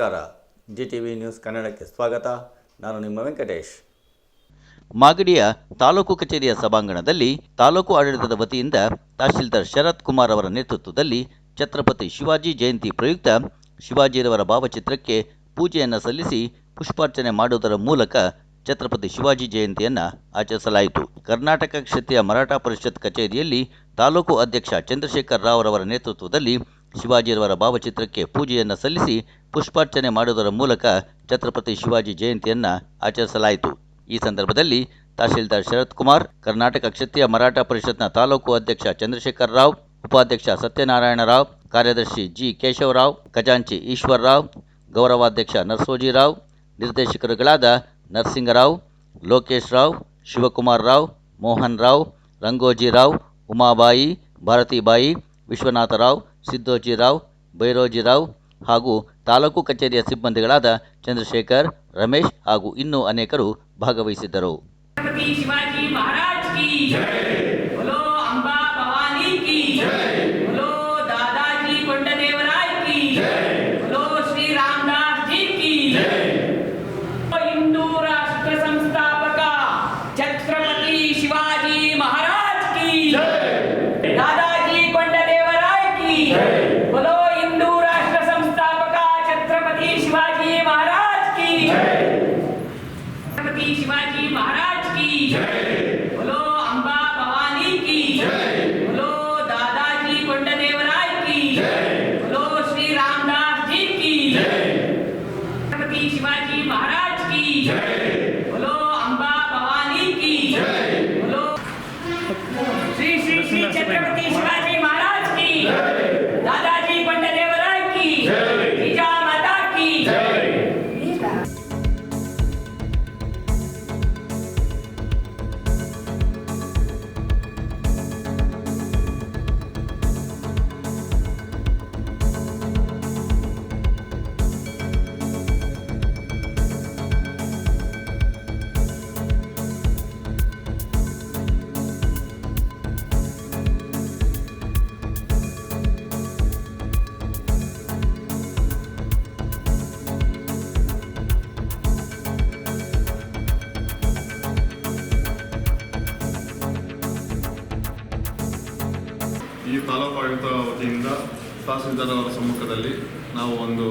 ನಮಸ್ಕಾರ. G T V news ಕನ್ನಡಕ್ಕೆ ಸ್ವಾಗತ. ನಾನು ನಿಮ್ಮ ವೆಂಕಟೇಶ್. ಮಾಗಡಿಯ ತಾಲೂಕು ಕಚೇರಿಯ ಸಭಾಂಗಣದಲ್ಲಿ ತಾಲೂಕು ಆಡಳಿತದ ವತಿಯಿಂದ ತಹಶೀಲ್ದಾರ್ ಶರತ್ ಕುಮಾರ್ ಅವರ ನೇತೃತ್ವದಲ್ಲಿ ಛತ್ರಪತಿ ಶಿವಾಜಿ ಜಯಂತಿ ಪ್ರಯುಕ್ತ ಶಿವಾಜಿರವರ ಭಾವಚಿತ್ರಕ್ಕೆ ಪೂಜೆಯನ್ನು ಸಲ್ಲಿಸಿ ಪುಷ್ಪಾರ್ಚನೆ ಮಾಡುವುದರ ಮೂಲಕ ಛತ್ರಪತಿ ಶಿವಾಜಿ ಜಯಂತಿಯನ್ನು ಆಚರಿಸಲಾಯಿತು. ಕರ್ನಾಟಕ ಕ್ಷೇತ್ರೀಯ ಮರಾಠ ಪರಿಷತ್ ಕಚೇರಿಯಲ್ಲಿ ತಾಲೂಕು ಅಧ್ಯಕ್ಷ ಚಂದ್ರಶೇಖರ್ ರಾವ್ ರವರ ನೇತೃತ್ವದಲ್ಲಿ ಶಿವಾಜಿರವರ ಭಾವಚಿತ್ರಕ್ಕೆ ಪೂಜೆಯನ್ನು ಸಲ್ಲಿಸಿ ಪುಷ್ಪಾರ್ಚನೆ ಮಾಡುವುದರ ಮೂಲಕ ಛತ್ರಪತಿ ಶಿವಾಜಿ ಜಯಂತಿಯನ್ನು ಆಚರಿಸಲಾಯಿತು. ಈ ಸಂದರ್ಭದಲ್ಲಿ ತಹಶೀಲ್ದಾರ್ ಶರತ್ ಕುಮಾರ್, ಕರ್ನಾಟಕ ಕ್ಷತ್ರಿಯ ಮರಾಠ ಪರಿಷತ್ನ ತಾಲೂಕು ಅಧ್ಯಕ್ಷ ಚಂದ್ರಶೇಖರ್ ರಾವ್, ಉಪಾಧ್ಯಕ್ಷ ಸತ್ಯನಾರಾಯಣ ರಾವ್, ಕಾರ್ಯದರ್ಶಿ ಜಿ ಕೇಶವರಾವ್ ಖಜಾಂಚಿ ಈಶ್ವರ್ ರಾವ್, ಗೌರವಾಧ್ಯಕ್ಷ ನರಸೋಜಿ ರಾವ್, ನಿರ್ದೇಶಕರುಗಳಾದ ನರಸಿಂಗರಾವ್ ಲೋಕೇಶ್ ರಾವ್, ಶಿವಕುಮಾರ್ ರಾವ್, ಮೋಹನ್ ರಾವ್ ರಂಗೋಜಿರಾವ್ ಉಮಾಬಾಯಿ, ಭಾರತೀಬಾಯಿ ವಿಶ್ವನಾಥರಾವ್ ಸಿದ್ದೋಜಿರಾವ್ ಭೈರೋಜಿರಾವ್ ಹಾಗೂ ತಾಲೂಕು ಕಚೇರಿಯ ಸಿಬ್ಬಂದಿಗಳಾದ ಚಂದ್ರಶೇಖರ್ ರಮೇಶ್ ಹಾಗೂ ಇನ್ನೂ ಅನೇಕರು ಭಾಗವಹಿಸಿದ್ದರು. Yeah. ತಹಸೀಲ್ದಾರ್ ಸಮ್ಮುಖದಲ್ಲಿ ನಾವು ಒಂದು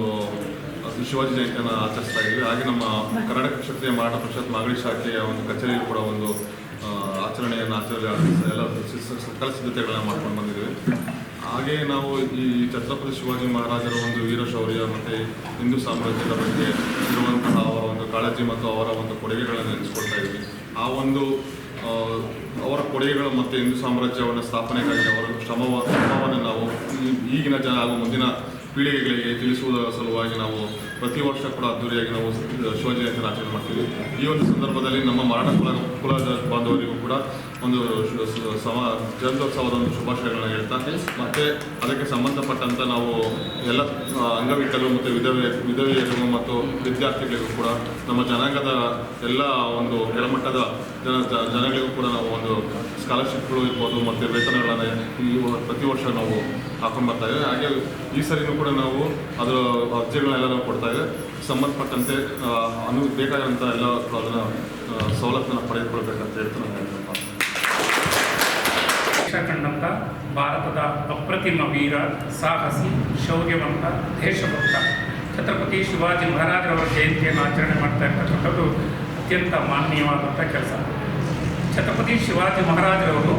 ಶಿವಾಜಿ ಜಯಂತಿಯನ್ನು ಆಚರಿಸ್ತಾ ಇದ್ವಿ. ಹಾಗೆ ನಮ್ಮ ಕರ್ನಾಟಕ ಕ್ಷತ್ರಿಯ ಮಾರಾಟ ಪರಿಷತ್ ಮಾಗಡಿ ಶಾಖೆಯ ಒಂದು ಕಚೇರಿಯಲ್ಲಿ ಕೂಡ ಒಂದು ಆಚರಣೆಯನ್ನು ಆಚರಣೆ ಎಲ್ಲ ಸಕಲ ಸಿದ್ಧತೆಗಳನ್ನ ಮಾಡ್ಕೊಂಡು ಬಂದಿದ್ದೀವಿ. ಹಾಗೆ ನಾವು ಈ ಛತ್ರಪತಿ ಶಿವಾಜಿ ಮಹಾರಾಜರ ಒಂದು ವೀರಶೌರ್ಯ ಮತ್ತು ಹಿಂದೂ ಸಾಮ್ರಾಜ್ಯದ ಬಗ್ಗೆ ಇರುವಂತಹ ಅವರ ಒಂದು ಕಾಳಜಿ ಮತ್ತು ಅವರ ಒಂದು ಕೊಡುಗೆಗಳನ್ನು ನೆನೆಸ್ಕೊಳ್ತಾ ಇದ್ವಿ. ಆ ಒಂದು ಅವರ ಕೊಡುಗೆಗಳು ಮತ್ತು ಹಿಂದೂ ಸಾಮ್ರಾಜ್ಯವನ್ನು ಸ್ಥಾಪನೆಗಾಗಿ ಅವರ ಶ್ರಮವ ಶ್ರಮವನ್ನು ನಾವು ಈಗಿನ ಜನ ಹಾಗೂ ಮುಂದಿನ ಪೀಳಿಗೆಗಳಿಗೆ ತಿಳಿಸುವುದರ ಸಲುವಾಗಿ ನಾವು ಪ್ರತಿ ವರ್ಷ ಕೂಡ ಅದ್ದೂರಿಯಾಗಿ ನಾವು ಶಿವಜಯಂತಿಯನ್ನು ಜಯಂತಿಯನ್ನು ಆಚರಣೆ ಮಾಡ್ತೀವಿ. ಈ ಒಂದು ಸಂದರ್ಭದಲ್ಲಿ ನಮ್ಮ ಮರಾಠ ಕುಲ ಕುಲದ ಬಾಂಧವರಿಗೂ ಕೂಡ ಒಂದು ಸಮ ಜಯಂತ್ಯೋತ್ಸವದ ಒಂದು ಶುಭಾಶಯಗಳನ್ನ ಹೇಳ್ತಾ ಮತ್ತೆ ಅದಕ್ಕೆ ಸಂಬಂಧಪಟ್ಟಂತ ನಾವು ಎಲ್ಲ ಅಂಗವಿಕಲರು ಮತ್ತು ವಿಧವೆ ವಿಧವೆಯರಿಗೂ ಮತ್ತು ವಿದ್ಯಾರ್ಥಿಗಳಿಗೂ ಕೂಡ ನಮ್ಮ ಜನಾಂಗದ ಎಲ್ಲ ಒಂದು ಕೆಳಮಟ್ಟದ ಜನ ಜನಗಳಿಗೂ ಕೂಡ ನಾವು ಒಂದು ಸ್ಕಾಲರ್ಶಿಪ್ಗಳು ಇರ್ಬೋದು ಮತ್ತು ವೇತನಗಳನ್ನು ಈ ಪ್ರತಿ ವರ್ಷ ನಾವು ಹಾಕೊಂಡು ಬರ್ತಾ ಹಾಗೆ ಈ ಸರಿನೂ ಕೂಡ ನಾವು ಅದರ ಅರ್ಜಿಗಳನ್ನೆಲ್ಲ ನಾವು ಕೊಡ್ತಾ ಇದೆ ಸಂಬಂಧಪಟ್ಟಂತೆ ಅನು ಬೇಕಾದಂಥ ಎಲ್ಲ ಅದನ್ನು ಸವಲತ್ತನ್ನು ಪಡೆದುಕೊಳ್ಬೇಕಂತ ಹೇಳ್ತಾ ನಾನು ಕಂಡಂಥ ಭಾರತದ ಅಪ್ರತಿಮ ವೀರ, ಸಾಹಸಿ, ಶೌರ್ಯವಂತ, ದೇಶಭಕ್ತ. ಛತ್ರಪತಿ ಶಿವಾಜಿ ಮಹಾರಾಜರವರ ಜಯಂತಿಯನ್ನು ಆಚರಣೆ ಮಾಡ್ತಾ ಇರ್ತಕ್ಕಂಥದ್ದು ಅತ್ಯಂತ ಮಾನ್ಯವಾದಂಥ ಕೆಲಸ. ಛತ್ರಪತಿ ಶಿವಾಜಿ ಮಹಾರಾಜರವರು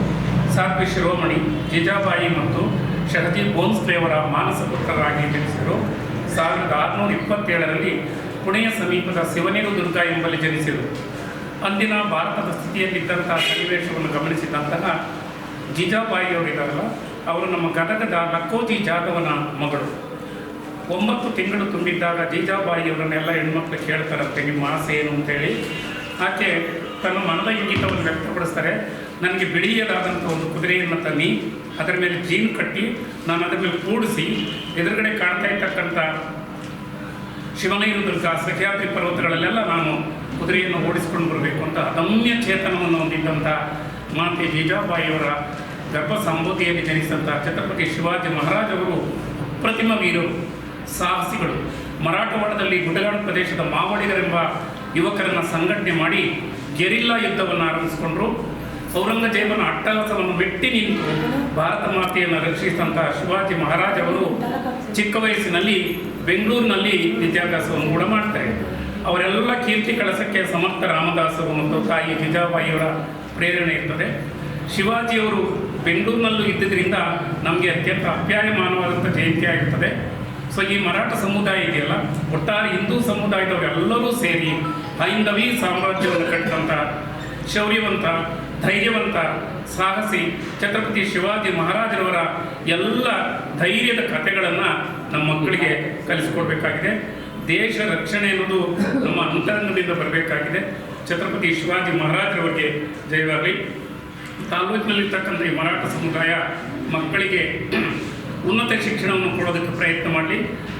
ಸಾರ್ವಿ ಶಿರೋಮಣಿ, ಜಿಜಾಬಾಯಿ ಮತ್ತು ಶಹಜಿ ಬೋನ್ಸ್ಲೇವರ ಮಾನಸ ಪುತ್ರರಾಗಿ ಜನಿಸಿದರು. ಸಾವಿರದ ಆರುನೂರ ಇಪ್ಪತ್ತೇಳರಲ್ಲಿ ಪುಣೆಯ ಸಮೀಪದ ಶಿವನೇರು ದುರ್ಗ ಎಂಬಲ್ಲಿ ಜನಿಸಿದರು. ಅಂದಿನ ಭಾರತದ ಸ್ಥಿತಿಯಲ್ಲಿದ್ದಂತಹ ಸನ್ನಿವೇಶವನ್ನು ಗಮನಿಸಿದಂತಹ ಜಿಜಾಬಾಯಿಯವರಿದ್ದಾರಲ್ಲ ಅವರು ನಮ್ಮ ಗದಗದ ಲಕ್ಕೋಜಿ ಜಾಧವನ ಮಗಳು. ಒಂಬತ್ತು ತಿಂಗಳು ತುಂಬಿದ್ದಾಗ ಜೀಜಾಬಾಯಿಯವರನ್ನೆಲ್ಲ ಹೆಣ್ಮಕ್ಳು ಕೇಳ್ತಾರಂತೆ, ನಿಮ್ಮ ಆಸೆ ಏನು ಅಂತೇಳಿ. ಆಕೆ ತನ್ನ ಮನದ ಇಂಗಿತವನ್ನು ವ್ಯಕ್ತಪಡಿಸ್ತಾರೆ, ನನಗೆ ಬಿಳಿಯದಾದಂಥ ಒಂದು ಕುದುರೆಯನ್ನು ತನ್ನಿ ಅದರ ಮೇಲೆ ಜೀನ್ ಕಟ್ಟಿ ನಾನು ಅದರ ಮೇಲೆ ಕೂಡಿಸಿ ಎದುರುಗಡೆ ಕಾಣ್ತಾ ಇರ್ತಕ್ಕಂಥ ಶಿವನೈರು ದುರ್ಗ ಸಹ್ಯಾದ್ರಿ ಪರ್ವತಗಳಲ್ಲೆಲ್ಲ ನಾನು ಕುದುರೆಯನ್ನು ಓಡಿಸ್ಕೊಂಡು ಬರಬೇಕು ಅಂತ ಅದಮ್ಯ ಚೇತನವನ್ನು ಹೊಂದಿದ್ದಂಥ ಮಾತೆ ಜೀಜಾಬಾಯಿಯವರ ಗರ್ಭ ಸಂಬೋಧಿಯಲ್ಲಿ ಜನಿಸಿದಂಥ ಛತ್ರಪತಿ ಶಿವಾಜಿ ಮಹಾರಾಜವರು ಅಪ್ರತಿಮ ವೀರರು ಸಾಹಸಿಗಳು. ಮರಾಠವಾಡದಲ್ಲಿ ಗುಡ್ಡಗಾಡು ಪ್ರದೇಶದ ಮಾವಡಿಗರೆಂಬ ಯುವಕರನ್ನು ಸಂಘಟನೆ ಮಾಡಿ ಗೆರಿಲ್ಲಾ ಯುದ್ಧವನ್ನು ಆರಂಭಿಸಿಕೊಂಡ್ರು. ಔರಂಗಜೇಬನ ಅಟ್ಟಹಾಸವನ್ನು ಮೆಟ್ಟಿ ನಿಂತು ಭಾರತ ಮಾತೆಯನ್ನು ರಕ್ಷಿಸಿದಂತಹ ಶಿವಾಜಿ ಮಹಾರಾಜ್ ಅವರು ಚಿಕ್ಕ ವಯಸ್ಸಿನಲ್ಲಿ ಬೆಂಗಳೂರಿನಲ್ಲಿ ವಿದ್ಯಾಭ್ಯಾಸವನ್ನು ಕೂಡ ಮಾಡ್ತಾರೆ. ಅವರೆಲ್ಲ ಕೀರ್ತಿ ಕಳಸಕ್ಕೆ ಸಮರ್ಥ ರಾಮದಾಸರು ಮತ್ತು ತಾಯಿ ಜಿಜಾಬಾಯಿಯವರ ಪ್ರೇರಣೆ ಇರ್ತದೆ. ಶಿವಾಜಿಯವರು ಬೆಂಗಳೂರಿನಲ್ಲೂ ಇದ್ದಿದ್ದರಿಂದ ನಮಗೆ ಅತ್ಯಂತ ಅಪ್ಯಾಯಮಾನವಾದಂಥ ಜಯಂತಿ ಆಗಿರ್ತದೆ. ಸೊ, ಈ ಮರಾಠ ಸಮುದಾಯ ಇದೆಯಲ್ಲ, ಒಟ್ಟಾರೆ ಹಿಂದೂ ಸಮುದಾಯದವರೆಲ್ಲರೂ ಸೇರಿ ಹೈಂದವಿ ಸಾಮ್ರಾಜ್ಯವನ್ನು ಕಟ್ಟಿದಂಥ ಶೌರ್ಯವಂತ ಧೈರ್ಯವಂತ, ಸಾಹಸಿ ಛತ್ರಪತಿ ಶಿವಾಜಿ ಮಹಾರಾಜರವರ ಎಲ್ಲ ಧೈರ್ಯದ ಕಥೆಗಳನ್ನು ನಮ್ಮ ಮಕ್ಕಳಿಗೆ ಕಲಿಸಿಕೊಡ್ಬೇಕಾಗಿದೆ. ದೇಶ ರಕ್ಷಣೆ ಅನ್ನೋದು ನಮ್ಮ ಅಂತರಂಗದಿಂದ ಬರಬೇಕಾಗಿದೆ. ಛತ್ರಪತಿ ಶಿವಾಜಿ ಮಹಾರಾಜರವರಿಗೆ ಜಯವಾಗಲಿ. ತಾಲೂಕಿನಲ್ಲಿರ್ತಕ್ಕಂಥ ಈ ಮರಾಠ ಸಮುದಾಯ ಮಕ್ಕಳಿಗೆ ಉನ್ನತ ಶಿಕ್ಷಣವನ್ನು ಕೊಡೋದಕ್ಕೆ ಪ್ರಯತ್ನ ಮಾಡಲಿ.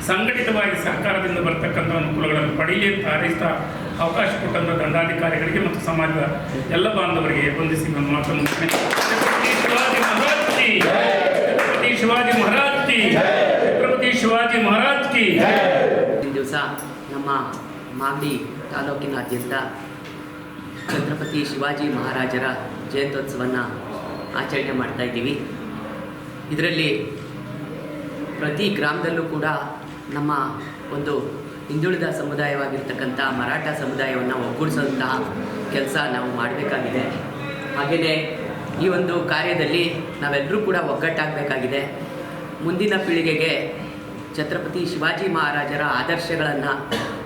ಸಂಘಟಿತವಾಗಿ ಸರ್ಕಾರದಿಂದ ಬರ್ತಕ್ಕಂಥ ಅನುಕೂಲಗಳನ್ನು ಪಡೆಯಲಿ ಅಂತ ಹಾರೈಸ್ತಾ ಅವಕಾಶ ಕೊಟ್ಟಂಥ ದಂಡಾಧಿಕಾರಿಗಳಿಗೆ ಮತ್ತು ಸಮಾಜದ ಎಲ್ಲ ಬಾಂಧವರಿಗೆ ವಂದಿಸಿ ನನ್ನ ಮಾತನ್ನು ಮುಖ್ಯಮಂತ್ರಿ ಶಿವಾಜಿ ಮಹಾರಾಜ್ ಛತ್ರಪತಿ ಶಿವಾಜಿ ಮಹಾರಾಜ್ ದಿವಸ ನಮ್ಮ ಮಾಗಡಿ ತಾಲೂಕಿನಾದ್ಯಂತ ಛತ್ರಪತಿ ಶಿವಾಜಿ ಮಹಾರಾಜರ ಜಯಂತ್ಯೋತ್ಸವವನ್ನು ಆಚರಣೆ ಮಾಡ್ತಾ ಇದ್ದೀವಿ. ಇದರಲ್ಲಿ ಪ್ರತಿ ಗ್ರಾಮದಲ್ಲೂ ಕೂಡ ನಮ್ಮ ಒಂದು ಹಿಂದುಳಿದ ಸಮುದಾಯವಾಗಿರ್ತಕ್ಕಂಥ ಮರಾಠ ಸಮುದಾಯವನ್ನು ಒಗ್ಗೂಡಿಸುವಂತಹ ಕೆಲಸ ನಾವು ಮಾಡಬೇಕಾಗಿದೆ. ಹಾಗೆಯೇ ಈ ಒಂದು ಕಾರ್ಯದಲ್ಲಿ ನಾವೆಲ್ಲರೂ ಕೂಡ ಒಗ್ಗಟ್ಟಾಗಬೇಕಾಗಿದೆ. ಮುಂದಿನ ಪೀಳಿಗೆಗೆ ಛತ್ರಪತಿ ಶಿವಾಜಿ ಮಹಾರಾಜರ ಆದರ್ಶಗಳನ್ನು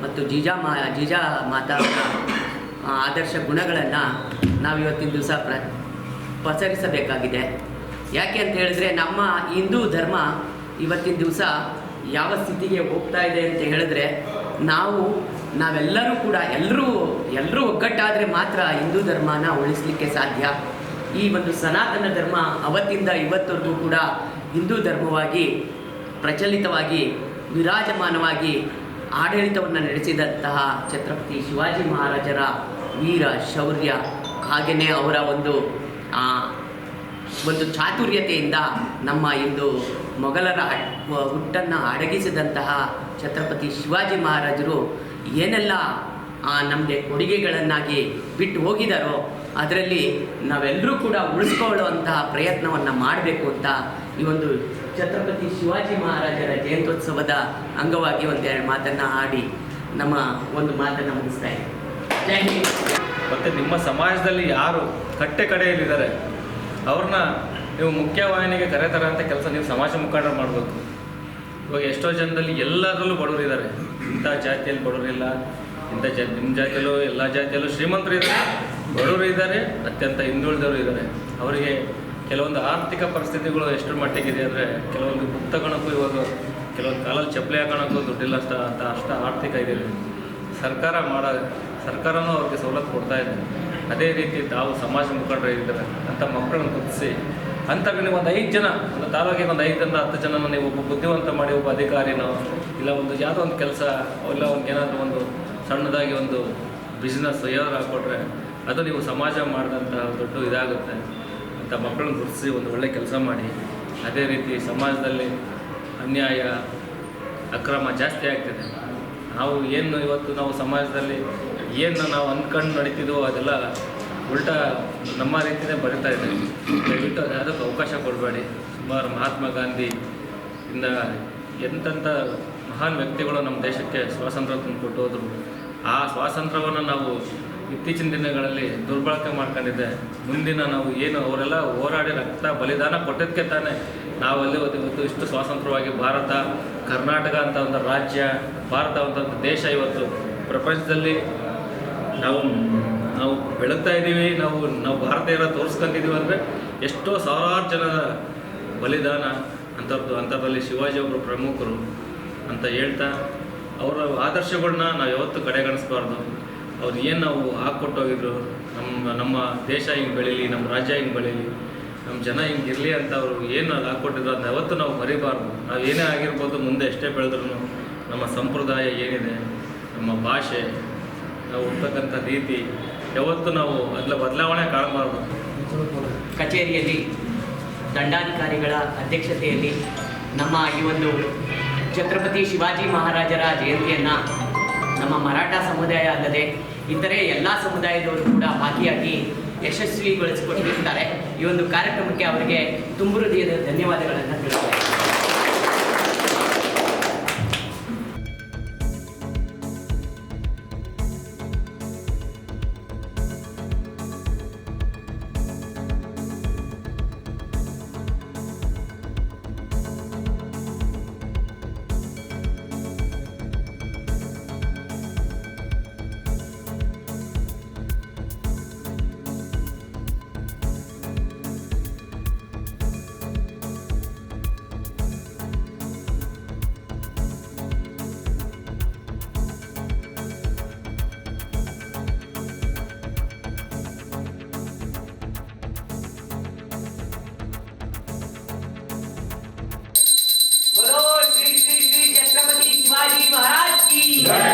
ಮತ್ತು ಜೀಜಾ ಮಾ ಜೀಜಾ ಆ, ಆದರ್ಶ ಗುಣಗಳನ್ನು ನಾವು ಇವತ್ತಿನ ದಿವಸ ಪ್ರ ಪಸರಿಸಬೇಕಾಗಿದೆ ಯಾಕೆ ಅಂತ ಹೇಳಿದ್ರೆ ನಮ್ಮ ಹಿಂದೂ ಧರ್ಮ ಇವತ್ತಿನ ದಿವಸ ಯಾವ ಸ್ಥಿತಿಗೆ ಹೋಗ್ತಾ ಇದೆ ಅಂತ ಹೇಳಿದ್ರೆ ನಾವು, ನಾವೆಲ್ಲರೂ ಕೂಡ ಎಲ್ಲರೂ ಎಲ್ಲರೂ ಒಗ್ಗಟ್ಟಾದರೆ ಮಾತ್ರ ಹಿಂದೂ ಧರ್ಮನ ಉಳಿಸಲಿಕ್ಕೆ ಸಾಧ್ಯ. ಈ ಒಂದು ಸನಾತನ ಧರ್ಮ ಅವತ್ತಿಂದ ಇವತ್ತವರೆಗೂ ಕೂಡ ಹಿಂದೂ ಧರ್ಮವಾಗಿ ಪ್ರಚಲಿತವಾಗಿ, ವಿರಾಜಮಾನವಾಗಿ ಆಡಳಿತವನ್ನು ನಡೆಸಿದಂತಹ ಛತ್ರಪತಿ ಶಿವಾಜಿ ಮಹಾರಾಜರ ವೀರ ಶೌರ್ಯ ಹಾಗೆಯೇ ಅವರ ಒಂದು ಒಂದು ಚಾತುರ್ಯತೆಯಿಂದ ನಮ್ಮ ಇಂದು ಮೊಘಲರ ಹುಟ್ಟನ್ನು ಅಡಗಿಸಿದಂತಹ ಛತ್ರಪತಿ ಶಿವಾಜಿ ಮಹಾರಾಜರು ಏನೆಲ್ಲ ನಮಗೆ ಕೊಡುಗೆಗಳನ್ನಾಗಿ ಬಿಟ್ಟು ಹೋಗಿದಾರೋ ಅದರಲ್ಲಿ ನಾವೆಲ್ಲರೂ ಕೂಡ ಉಳಿಸ್ಕೊಳ್ಳುವಂತಹ ಪ್ರಯತ್ನವನ್ನು ಮಾಡಬೇಕು ಅಂತ ಈ ಒಂದು ಛತ್ರಪತಿ ಶಿವಾಜಿ ಮಹಾರಾಜರ ಜಯಂತ್ಯೋತ್ಸವದ ಅಂಗವಾಗಿ ಒಂದೆರಡು ಮಾತನ್ನು ಆಡಿ ನಮ್ಮ ಒಂದು ಮಾತನ್ನು ಮುಗಿಸ್ತಾ ಇದ್ದೀನಿ. ಮತ್ತು ನಿಮ್ಮ ಸಮಾಜದಲ್ಲಿ ಯಾರು ಕಟ್ಟೆ ಕಡೆಯಲ್ಲಿದ್ದಾರೆ, ಅವ್ರನ್ನ ನೀವು ಮುಖ್ಯವಾಹಿನಿಗೆ ಕರೆತರಂಥ ಕೆಲಸ ನೀವು ಸಮಾಜ ಮುಖಂಡರು ಮಾಡಬೇಕು. ಇವಾಗ ಎಷ್ಟೋ ಜನದಲ್ಲಿ ಎಲ್ಲದರಲ್ಲೂ ಬಡವರಿದ್ದಾರೆ ಇಂಥ ಜಾತಿಯಲ್ಲಿ ಬಡವರಿಲ್ಲ ಇಂಥ ಜಾ ನಿಮ್ಮ ಜಾತಿಯಲ್ಲೂ ಎಲ್ಲ ಜಾತಿಯಲ್ಲೂ ಶ್ರೀಮಂತರು ಇದ್ದಾರೆ ಬಡವರು ಇದ್ದಾರೆ ಅತ್ಯಂತ ಹಿಂದುಳಿದವರು ಇದ್ದಾರೆ ಅವರಿಗೆ ಕೆಲವೊಂದು ಆರ್ಥಿಕ ಪರಿಸ್ಥಿತಿಗಳು ಎಷ್ಟು ಮಟ್ಟಿಗಿದೆ ಅಂದರೆ ಕೆಲವೊಂದು ತಗೊಳಕ್ಕೂ ಇವಾಗ ಕೆಲವೊಂದು ಕಾಲಲ್ಲಿ ಚಪ್ಪಲಿ ಹಾಕೋಣಕ್ಕೂ ದುಡ್ಡಿಲ್ಲ ಅಷ್ಟ ಅಂತ ಅಷ್ಟು ಆರ್ಥಿಕ ಇದೆ ಸರ್ಕಾರ ಮಾಡೋ, ಸರ್ಕಾರನೂ ಅವ್ರಿಗೆ ಸವಲತ್ತು ಕೊಡ್ತಾ ಇದೆ. ಅದೇ ರೀತಿ ತಾವು ಸಮಾಜ ಮುಖಂಡರಾಗಿದ್ದಾರೆ ಅಂತ ಮಕ್ಕಳನ್ನು ಗುರುತಿಸಿ ಅಂಥವ್ರಿಗೆ ನೀವು ಒಂದು ಐದು ಜನ, ಒಂದು ತಾಲೂಕಿಗೆ ಒಂದು ಐದರಿಂದ ಹತ್ತು ಜನನ ನೀವು ಒಬ್ಬ ಬುದ್ಧಿವಂತ ಮಾಡಿ, ಒಬ್ಬ ಅಧಿಕಾರಿನೋ, ಇಲ್ಲ ಒಂದು ಯಾವುದೋ ಒಂದು ಕೆಲಸ, ಇಲ್ಲ ಒಂದು ಏನಾದರೂ ಒಂದು ಸಣ್ಣದಾಗಿ ಒಂದು ಬಿಸ್ನೆಸ್ ಏನಾದ್ರು ಹಾಕ್ಕೊಟ್ರೆ, ಅದು ನೀವು ಸಮಾಜ ಮಾಡಿದಂಥ ದೊಡ್ಡ ಇದಾಗುತ್ತೆ. ಅಂತ ಮಕ್ಕಳನ್ನು ಗುರುತಿಸಿ ಒಂದು ಒಳ್ಳೆ ಕೆಲಸ ಮಾಡಿ, ಅದೇ ರೀತಿ ಸಮಾಜದಲ್ಲಿ ಅನ್ಯಾಯ, ಅಕ್ರಮ ಜಾಸ್ತಿ ಆಗ್ತಿದೆ. ನಾವು ಏನು ಇವತ್ತು ನಾವು ಸಮಾಜದಲ್ಲಿ ಏನು ನಾವು ಅಂದ್ಕೊಂಡು ನಡೀತಿದ್ವೋ ಅದೆಲ್ಲ ಉಲ್ಟಾ ನಮ್ಮ ರೀತಿಯೇ ಬರಿತಾ ಇದೆ ದಯವಿಟ್ಟು ಅದಕ್ಕೆ ಅವಕಾಶ ಕೊಡಬೇಡಿ. ಸುಮಾರು ಮಹಾತ್ಮ ಗಾಂಧಿ ಇಂದ ಎಂತೆಂಥ ಮಹಾನ್ ವ್ಯಕ್ತಿಗಳು ನಮ್ಮ ದೇಶಕ್ಕೆ ಸ್ವಾತಂತ್ರ್ಯ ತಂದು ಕೊಟ್ಟು ಹೋದರು. ಆ ಸ್ವಾತಂತ್ರ್ಯವನ್ನು ನಾವು ಇತ್ತೀಚಿನ ದಿನಗಳಲ್ಲಿ ದುರ್ಬಳಕೆ ಮಾಡ್ಕೊಂಡಿದ್ದೆ. ಮುಂದಿನ ನಾವು ಏನು ಅವರೆಲ್ಲ ಹೋರಾಡಿ ರಕ್ತ ಬಲಿದಾನ ಕೊಟ್ಟಿದ್ದಕ್ಕೆ ತಾನೇ ನಾವಲ್ಲಿ ಇವತ್ತು ಇಷ್ಟು ಸ್ವಾತಂತ್ರ್ಯವಾಗಿ ಭಾರತ, ಕರ್ನಾಟಕ ಅಂತ ಒಂದು ರಾಜ್ಯ, ಭಾರತ ಅಂತ ಒಂದು ದೇಶ ಇವತ್ತು. ಪ್ರಪಂಚದಲ್ಲಿ ನಾವು ನಾವು ಬೆಳಗ್ತಾ ಇದ್ದೀವಿ, ನಾವು ನಾವು ಭಾರತೀಯರ ತೋರಿಸ್ಕೊಂತಿದ್ದೀವಿ ಅಂದರೆ ಎಷ್ಟೋ ಸಾವಿರಾರು ಜನರ ಬಲಿದಾನ ಅಂಥದ್ದು ಅಂಥದ್ರಲ್ಲಿ ಶಿವಾಜಿ ಒಬ್ಬರು ಪ್ರಮುಖರು ಅಂತ ಹೇಳ್ತಾ ಅವರ ಆದರ್ಶಗಳನ್ನ ನಾವು ಯಾವತ್ತೂ ಕಡೆಗಣಿಸ್ಬಾರ್ದು. ಅವ್ರು ಏನು ನಾವು ಹಾಕ್ಕೊಟ್ಟೋಗಿದ್ರು ನಮ್ಮ ನಮ್ಮ ದೇಶ ಹಿಂಗೆ ಬೆಳೀಲಿ ನಮ್ಮ ರಾಜ್ಯ ಹಿಂಗೆ ಬೆಳೀಲಿ ನಮ್ಮ ಜನ ಹಿಂಗೆ ಇರಲಿ ಅಂತ ಅವರು ಏನು ಅದು ಹಾಕ್ಕೊಟ್ಟಿದ್ರು ಅದನ್ನ ಯಾವತ್ತೂ ನಾವು ಮರಿಬಾರ್ದು. ನಾವು ಏನೇ ಆಗಿರ್ಬೋದು ಮುಂದೆ ಎಷ್ಟೇ ಬೆಳೆದ್ರೂ ನಮ್ಮ ಸಂಪ್ರದಾಯ ಏನಿದೆ, ನಮ್ಮ ಭಾಷೆ ನಾವು ಹುಡ್ತಕ್ಕಂಥ ರೀತಿ ಯಾವತ್ತೂ ನಾವು ಅದರ ಬದಲಾವಣೆ ಕಾಣಬಾರ್ದು. ಕಚೇರಿಯಲ್ಲಿ ದಂಡಾಧಿಕಾರಿಗಳ ಅಧ್ಯಕ್ಷತೆಯಲ್ಲಿ ನಮ್ಮ ಈ ಒಂದು ಛತ್ರಪತಿ ಶಿವಾಜಿ ಮಹಾರಾಜರ ಜಯಂತಿಯನ್ನು ನಮ್ಮ ಮರಾಠ ಸಮುದಾಯ ಅಲ್ಲದೆ ಇತರೆ ಎಲ್ಲ ಸಮುದಾಯದವರು ಕೂಡ ಭಾಗಿಯಾಗಿ ಯಶಸ್ವಿಗೊಳಿಸಿಕೊಟ್ಟಿರುತ್ತಾರೆ ಈ ಒಂದು ಕಾರ್ಯಕ್ರಮಕ್ಕೆ ಅವರಿಗೆ ತುಂಬು ಹೃದಯದ ಧನ್ಯವಾದಗಳನ್ನು ತಿಳಿಸ್ತಾರೆ Church.